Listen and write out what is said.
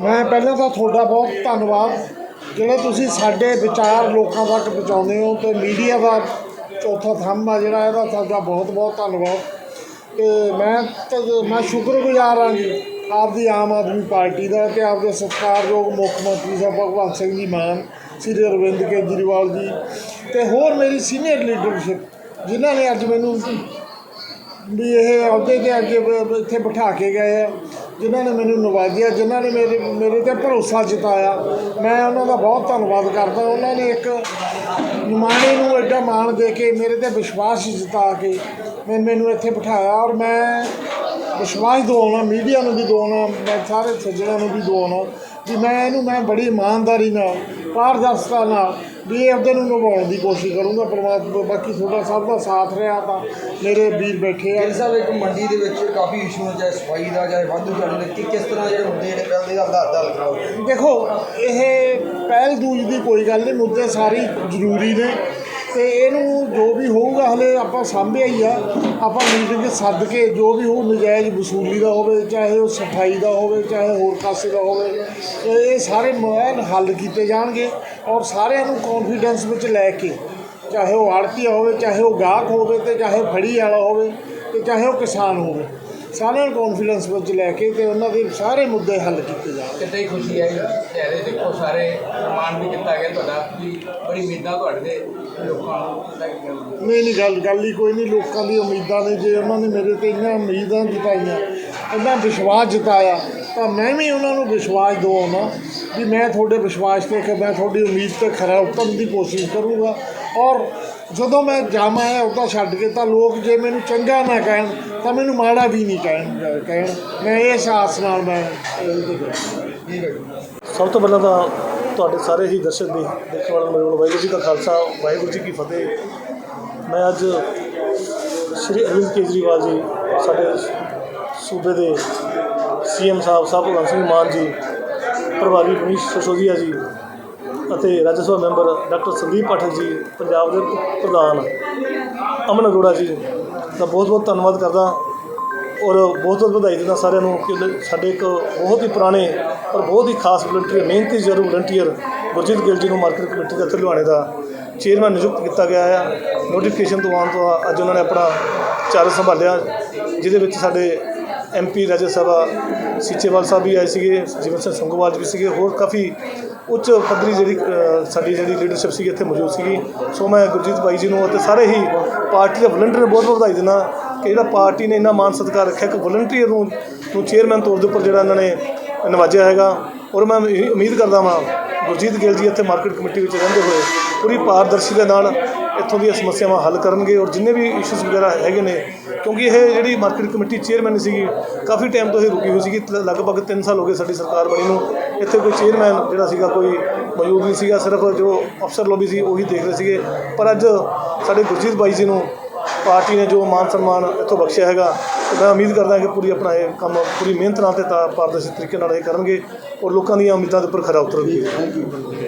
ਮੈਂ ਪਹਿਲਾਂ ਤਾਂ ਤੁਹਾਡਾ ਬਹੁਤ ਧੰਨਵਾਦ। ਜਿਹੜੇ ਤੁਸੀਂ ਸਾਡੇ ਵਿਚਾਰ ਲੋਕਾਂ ਤੱਕ ਪਹੁੰਚਾਉਂਦੇ ਹੋ ਤੇ ਮੀਡੀਆ ਦਾ ਚੌਥਾ ਥੰਮ ਆ ਜਿਹੜਾ, ਇਹਦਾ ਤੁਹਾਡਾ ਬਹੁਤ ਬਹੁਤ ਧੰਨਵਾਦ। ਤੇ ਮੈਂ ਮੈਂ ਸ਼ੁਕਰਗੁਜ਼ਾਰ ਹਾਂ ਜੀ, ਆਪਦੀ ਆਮ ਆਦਮੀ ਪਾਰਟੀ ਦਾ ਤੇ ਆਪਦੇ ਸਤਿਕਾਰਯੋਗ ਮੁੱਖ ਮੰਤਰੀ ਸਾਹਿਬ ਭਗਵੰਤ ਸਿੰਘ ਜੀ ਮਾਨ, ਸ੍ਰੀ ਅਰਵਿੰਦ ਕੇਜਰੀਵਾਲ ਜੀ ਤੇ ਹੋਰ ਮੇਰੀ ਸੀਨੀਅਰ ਲੀਡਰਸ਼ਿਪ ਜਿਨ੍ਹਾਂ ਨੇ ਅੱਜ ਮੈਨੂੰ ਵੀ ਇਹ ਅਹੁਦੇ ਤੇ ਅੱਗੇ ਇੱਥੇ ਬਿਠਾ ਕੇ ਗਏ ਆ, ਜਿਨ੍ਹਾਂ ਨੇ ਮੈਨੂੰ ਨਵਾਜਿਆ, ਜਿਨ੍ਹਾਂ ਨੇ ਮੇਰੇ ਮੇਰੇ ਤੇ ਭਰੋਸਾ ਜਤਾਇਆ। ਮੈਂ ਉਹਨਾਂ ਦਾ ਬਹੁਤ ਧੰਨਵਾਦ ਕਰਦਾ, ਉਹਨਾਂ ਨੇ ਇੱਕ ਨਿਮਾਣੇ ਨੂੰ ਐਡਾ ਮਾਣ ਦੇ ਕੇ ਮੇਰੇ ਤੇ ਵਿਸ਼ਵਾਸ ਜਤਾ ਕੇ ਮੈਨੂੰ ਇੱਥੇ ਬਿਠਾਇਆ ਔਰ ਮੈਂ ਵਿਸ਼ਵਾਸ ਦਿਵਾਉਣਾ ਮੀਡੀਆ ਨੂੰ ਵੀ ਦਿਵਾਉਣਾ ਮੈਂ ਸਾਰੇ ਸੱਜਣਾਂ ਨੂੰ ਵੀ ਦਿਵਾਉਣਾ ਵੀ ਮੈਂ ਇਹਨੂੰ ਮੈਂ ਬੜੀ ਇਮਾਨਦਾਰੀ ਨਾਲ ਪਾਰਦਰਸ਼ਤਾ ਨਾਲ ਵੀ ਇਹ ਅਹੁਦੇ ਨੂੰ ਨਿਭਾਉਣ ਦੀ ਕੋਸ਼ਿਸ਼ ਕਰੂੰਗਾ ਪਰਮਾਤਮਾ ਬਾਕੀ ਤੁਹਾਡਾ ਸਭ ਦਾ ਸਾਥ ਰਿਹਾ ਤਾਂ ਮੇਰੇ ਵੀਰ ਬੈਠੇ ਆ। ਸਾਹਿਬ ਇੱਕ ਮੰਡੀ ਦੇ ਵਿੱਚ ਕਾਫੀ ਇਸ਼ੂ ਨੇ ਚਾਹੇ ਸਫ਼ਾਈ ਦਾ ਚਾਹੇ ਵਾਧੂ ਝਾੜੂ ਦੇ ਕਿ ਕਿਸ ਤਰ੍ਹਾਂ ਜਿਹੜੇ ਮੁੱਦੇ ਜਿਹੜੇ ਪਹਿਲੇ ਦਾ ਹੱਲ ਹੱਲ ਕਰਾਓ ਦੇਖੋ ਇਹ ਪਹਿਲ ਦੂਜ ਦੀ ਕੋਈ ਗੱਲ ਨਹੀਂ ਮੁੱਦੇ ਸਾਰੇ ਜ਼ਰੂਰੀ ਨੇ। ਤੇ ਇਹਨੂੰ ਜੋ ਵੀ ਹੋਊਗਾ ਹਲੇ ਆਪਾਂ ਸਾਂਭਿਆ ਹੀ ਆ। ਆਪਾਂ ਮੀਟਿੰਗ ਸੱਦ ਕੇ ਜੋ ਵੀ ਹੋਊ, ਨਜਾਇਜ਼ ਵਸੂਲੀ ਦਾ ਹੋਵੇ, ਚਾਹੇ ਉਹ ਸਫ਼ਾਈ ਦਾ ਹੋਵੇ, ਚਾਹੇ ਹੋਰ ਕਾਸੇ ਦਾ ਹੋਵੇ ਇਹ ਸਾਰੇ ਮੋਹਨ ਹੱਲ ਕੀਤੇ ਜਾਣਗੇ ਔਰ ਸਾਰਿਆਂ ਨੂੰ ਕੌਨਫੀਡੈਂਸ ਵਿੱਚ ਲੈ ਕੇ, ਚਾਹੇ ਉਹ ਆੜਤੀ ਹੋਵੇ, ਚਾਹੇ ਉਹ ਗਾਹਕ ਹੋਵੇ ਤੇ ਚਾਹੇ ਫੜੀ ਵਾਲਾ ਹੋਵੇ ਤੇ ਚਾਹੇ ਉਹ ਕਿਸਾਨ ਹੋਵੇ। ਸਾਰਿਆਂ ਨੂੰ ਕੌਨਫੀਡੈਂਸ ਵਿੱਚ ਲੈ ਕੇ ਤੇ ਉਹਨਾਂ ਦੇ ਸਾਰੇ ਮੁੱਦੇ ਹੱਲ ਕੀਤੇ ਕਿਤੇ ਹੀ ਖੁਸ਼ੀ ਆਈ? ਚਿਹਰੇ ਦੇਖੋ ਸਾਰੇ ਪ੍ਰਮਾਣ ਵੀ ਕੀਤਾ ਗਿਆ ਤੁਹਾਡਾ। ਵੀ ਬੜੀ ਉਮੀਦਾਂ ਤੁਹਾਡੇ ਤੇ ਲੋਕਾਂ ਨੂੰ ਨਹੀਂ ਨਹੀਂ ਗੱਲ ਗੱਲ ਹੀ ਕੋਈ ਨਹੀਂ। ਲੋਕਾਂ ਦੀ ਉਮੀਦਾਂ ਨੇ ਜੇ ਉਹਨਾਂ ਨੇ ਮੇਰੇ ਤੇ ਇੰਨੀਆਂ ਉਮੀਦਾਂ ਜਤਾਈਆਂ ਇੰਨਾ ਵਿਸ਼ਵਾਸ ਜਤਾਇਆ ਤਾਂ ਮੈਂ ਵੀ ਉਹਨਾਂ ਨੂੰ ਵਿਸ਼ਵਾਸ ਦਿਵਾਉਣਾ ਵੀ ਮੈਂ ਤੁਹਾਡੇ ਵਿਸ਼ਵਾਸ ਤੇ ਕਿ ਮੈਂ ਤੁਹਾਡੀ ਉਮੀਦ ਤੇ ਖਰਾ ਉਤਰਨ ਦੀ ਕੋਸ਼ਿਸ਼ ਕਰੂੰਗਾ। ਔਰ ਜਦੋਂ ਮੈਂ ਜਾਵਾਂ ਹੈ, ਉਹਦਾ ਛੱਡ ਕੇ ਤਾਂ ਲੋਕ ਜੇ ਮੈਨੂੰ ਚੰਗਾ ਨਾ ਕਹਿਣ, ਤਾਂ ਮੈਨੂੰ ਮਾੜਾ ਵੀ ਨਹੀਂ ਕਹਿਣ ਕਹਿਣ। ਮੈਂ ਇਸ ਆਸ ਨਾਲ ਮੈਂ ਸਭ ਤੋਂ ਪਹਿਲਾਂ ਤਾਂ ਤੁਹਾਡੇ ਸਾਰੇ ਹੀ ਦਰਸ਼ਕ ਦੇ ਦੇਖਣ ਵਾਲੇ ਮੇਰੇ ਵੱਲੋਂ ਵਾਹਿਗੁਰੂ ਜੀ ਦਾ ਖਾਲਸਾ, ਵਾਹਿਗੁਰੂ ਜੀ ਕੀ ਫਤਿਹ। ਮੈਂ ਅੱਜ ਸ਼੍ਰੀ ਅਰਵਿੰਦ ਕੇਜਰੀਵਾਲ ਜੀ, ਸਾਡੇ ਸੂਬੇ ਦੇ ਸੀਐਮ ਸਾਹਿਬ ਸਾਹਿਬ ਭਗਵੰਤ ਸਿੰਘ ਮਾਨ ਜੀ, ਪ੍ਰਭਾਰੀ ਮਨੀਸ਼ ਸਿਸੋਦੀਆ ਜੀ ਅਤੇ ਰਾਜ ਸਭਾ ਮੈਂਬਰ ਡਾਕਟਰ ਸੰਦੀਪ ਪਾਠਕ ਜੀ, ਪੰਜਾਬ ਦੇ ਪ੍ਰਧਾਨ ਅਮਨ ਅਰੋੜਾ ਜੀ ਦਾ ਬਹੁਤ ਬਹੁਤ ਧੰਨਵਾਦ ਕਰਦਾ ਔਰ ਬਹੁਤ ਬਹੁਤ ਵਧਾਈ ਦਿੰਦਾ ਸਾਰਿਆਂ ਨੂੰ ਕਿ ਸਾਡੇ ਇੱਕ ਬਹੁਤ ਹੀ ਪੁਰਾਣੇ ਔਰ ਬਹੁਤ ਹੀ ਖਾਸ ਵਲੰਟੀਅਰ, ਮਿਹਨਤੀ ਜ਼ਰੂਰ ਵਲੰਟੀਅਰ ਗੁਰਜੀਤ ਗਿੱਲ ਜੀ ਨੂੰ ਮਾਰਕੀਟ ਕਮੇਟੀ ਦਾ ਇੱਥੇ ਲੁਧਿਆਣੇ ਦਾ ਚੇਅਰਮੈਨ ਨਿਯੁਕਤ ਕੀਤਾ ਗਿਆ ਹੈ। ਨੋਟੀਫਿਕੇਸ਼ਨ ਤੋਂ ਆਉਣ ਤੋਂ ਅੱਜ ਉਹਨਾਂ ਨੇ ਆਪਣਾ ਚਾਰਜ ਸੰਭਾਲਿਆ, ਜਿਹਦੇ ਵਿੱਚ ਸਾਡੇ ਐਮਪੀ ਰਾਜ ਸਭਾ ਸੀਚੇਵਾਲ ਸਾਹਿਬ ਵੀ ਆਏ ਸੀਗੇ ਜੀਵਨ ਸਿੰਘ ਸੰਗੋਵਾਲ ਜੀ ਵੀ ਸੀਗੇ, ਹੋਰ ਕਾਫੀ ਉੱਚ ਪੱਧਰੀ ਜਿਹੜੀ ਸਾਡੀ ਜਿਹੜੀ ਲੀਡਰਸ਼ਿਪ ਸੀਗੀ ਇੱਥੇ ਮੌਜੂਦ ਸੀਗੀ। ਸੋ ਮੈਂ ਗੁਰਜੀਤ ਬਾਈ ਜੀ ਨੂੰ ਅਤੇ ਸਾਰੇ ਹੀ ਪਾਰਟੀ ਦੇ ਵਲੰਟੀਅਰ ਨੂੰ ਬਹੁਤ ਬਹੁਤ ਵਧਾਈ ਦਿੰਦਾ ਕਿ ਜਿਹੜਾ ਪਾਰਟੀ ਨੇ ਇੰਨਾ ਮਾਨ ਸਤਿਕਾਰ ਰੱਖਿਆ ਕਿ ਵਲੰਟੀਅਰ ਨੂੰ ਨੂੰ ਚੇਅਰਮੈਨ ਤੌਰ ਦੇ ਉੱਪਰ ਜਿਹੜਾ ਇਹਨਾਂ ਨੇ ਨਵਾਜਿਆ ਹੈਗਾ। ਔਰ ਮੈਂ ਇਹ ਉਮੀਦ ਕਰਦਾ ਹਾਂ ਗੁਰਜੀਤ ਗਿੱਲ ਜੀ ਇੱਥੇ ਮਾਰਕੀਟ ਕਮੇਟੀ ਵਿੱਚ ਰਹਿੰਦੇ ਹੋਏ ਪੂਰੀ ਪਾਰਦਰਸ਼ੀ ਦੇ ਨਾਲ ਇੱਥੋਂ ਦੀਆਂ ਸਮੱਸਿਆਵਾਂ ਹੱਲ ਕਰਨਗੇ ਔਰ ਜਿੰਨੇ ਵੀ ਇਸ਼ੂਜ਼ ਵਗੈਰਾ ਹੈਗੇ ਨੇ, ਕਿਉਂਕਿ ਇਹ ਜਿਹੜੀ ਮਾਰਕੀਟ ਕਮੇਟੀ ਚੇਅਰਮੈਨ ਸੀਗੀ, ਕਾਫੀ ਟਾਈਮ ਤੋਂ ਇਹ ਰੁਕੀ ਹੋਈ ਸੀਗੀ ਲਗਭਗ 3 ਸਾਲ ਹੋ ਗਏ ਸਾਡੀ ਸਰਕਾਰ ਬਣੀ ਨੂੰ। ਇੱਥੇ ਕੋਈ ਚੇਅਰਮੈਨ ਜਿਹੜਾ ਸੀਗਾ ਕੋਈ ਮੌਜੂਦ ਨਹੀਂ ਸੀਗਾ, ਸਿਰਫ ਜੋ ਅਫਸਰ ਲੋਬੀ ਸੀ ਉਹੀ ਦੇਖ ਰਹੇ ਸੀਗੇ। ਪਰ ਅੱਜ ਸਾਡੇ ਗੁਰਜੀਤ ਬਾਈ ਜੀ ਨੂੰ ਪਾਰਟੀ ਨੇ ਜੋ ਮਾਨ ਸਨਮਾਨ ਇੱਥੋਂ ਬਖਸ਼ਿਆ ਹੈਗਾ, ਮੈਂ ਉਮੀਦ ਕਰਦਾ ਕਿ ਪੂਰੀ ਆਪਣਾ ਇਹ ਕੰਮ, ਪੂਰੀ ਮਿਹਨਤ ਨਾਲ ਤੇ ਤਾਂ ਪਾਰਦਰਸ਼ੀ ਤਰੀਕੇ ਨਾਲ ਇਹ ਕਰਨਗੇ ਔਰ ਲੋਕਾਂ ਦੀਆਂ ਉਮੀਦਾਂ ਦੇ ਉੱਪਰ ਖਰਾ ਉਤਰਨਗੇ।